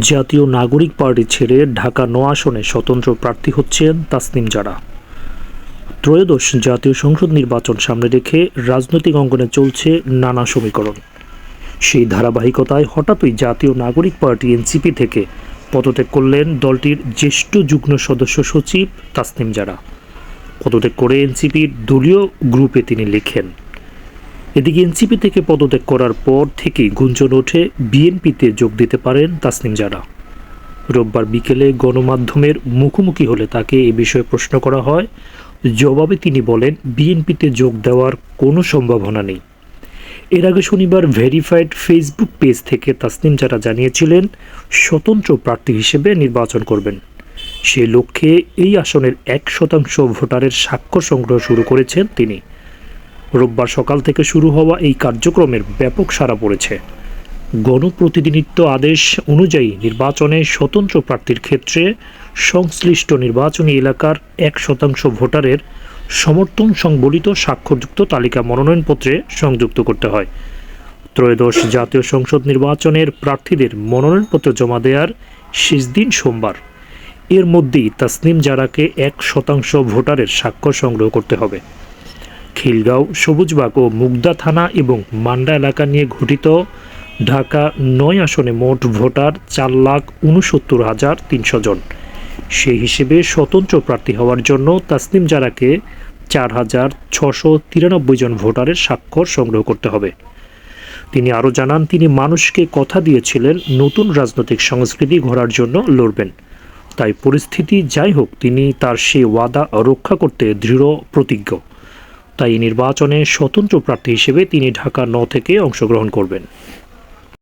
জাতীয় নাগরিক পার্টি ছেড়ে ঢাকা ন আসনে স্বতন্ত্র প্রার্থী হচ্ছেন তাসনিম জারা। ত্রয়োদশ জাতীয় সংসদ নির্বাচন সামনে রেখে রাজনৈতিক অঙ্গনে চলছে নানা সমীকরণ। সেই ধারাবাহিকতায় হঠাৎই জাতীয় নাগরিক পার্টি এনসিপি থেকে পদত্যাগ করলেন দলটির জ্যেষ্ঠ যুগ্ম সদস্য সচিব তাসনিম জারা। পদত্যাগ করে এনসিপির দলীয় গ্রুপে তিনি লেখেন এদিকে এনসিপি থেকে পদত্যাগ করার পর থেকে গুঞ্জন ওঠে বিএনপিতে যোগ দিতে পারেন তাসনিম জারা। রোববার বিকেলে গণমাধ্যমের মুখোমুখি হলে তাকে এ বিষয়ে প্রশ্ন করা হয়। জবাবে তিনি বলেন, বিএনপিতে যোগ দেওয়ার কোনো সম্ভাবনা নেই। এর আগে শনিবার ভেরিফাইড ফেসবুক পেজ থেকে তাসনিম যারা জানিয়েছিলেন, স্বতন্ত্র প্রার্থী হিসেবে নির্বাচন করবেন। সে লক্ষ্যে এই আসনের এক শতাংশ ভোটারের স্বাক্ষর সংগ্রহ শুরু করেছেন তিনি। রোববার সকাল থেকে শুরু হওয়া এই কার্যক্রমের ব্যাপক সাড়া পড়েছে। গণপ্রতিনিধিত্ব আদেশ অনুযায়ী নির্বাচনে স্বতন্ত্র প্রার্থীর ক্ষেত্রে সংশ্লিষ্ট নির্বাচনী এলাকার এক শতাংশ ভোটারের সমর্থন সংবলিত স্বাক্ষরযুক্ত তালিকা মনোনয়নপত্রে সংযুক্ত করতে হয়। ত্রয়োদশ জাতীয় সংসদ নির্বাচনের প্রার্থীদের মনোনয়নপত্র জমা দেওয়ার শেষ দিন সোমবার। এর মধ্যেই তাসনিম জারাকে এক শতাংশ ভোটারের স্বাক্ষর সংগ্রহ করতে হবে। খিলগাঁও, সবুজবাগ ও মুগদা থানা এবং মান্ডা এলাকা নিয়ে ঘটিত ঢাকা নয় আসনে মোট ভোটার চার লাখ উনসত্তর হাজার তিনশো জন। সেই হিসেবে স্বতন্ত্র প্রার্থী হওয়ার জন্য তাসনিম জারাকে চার হাজার ছশো তিরানব্বই জন ভোটারের স্বাক্ষর সংগ্রহ করতে হবে। তিনি আরও জানান, তিনি মানুষকে কথা দিয়েছিলেন, নতুন রাজনৈতিক সংস্কৃতি ঘোরার জন্য লড়বেন। তাই পরিস্থিতি যাই হোক, তিনি তার সেই ওয়াদা রক্ষা করতে দৃঢ় প্রতিজ্ঞ। তাই নির্বাচনে স্বতন্ত্র প্রার্থী হিসেবে তিনি ঢাকা ন থেকে অংশগ্রহণ করবেন।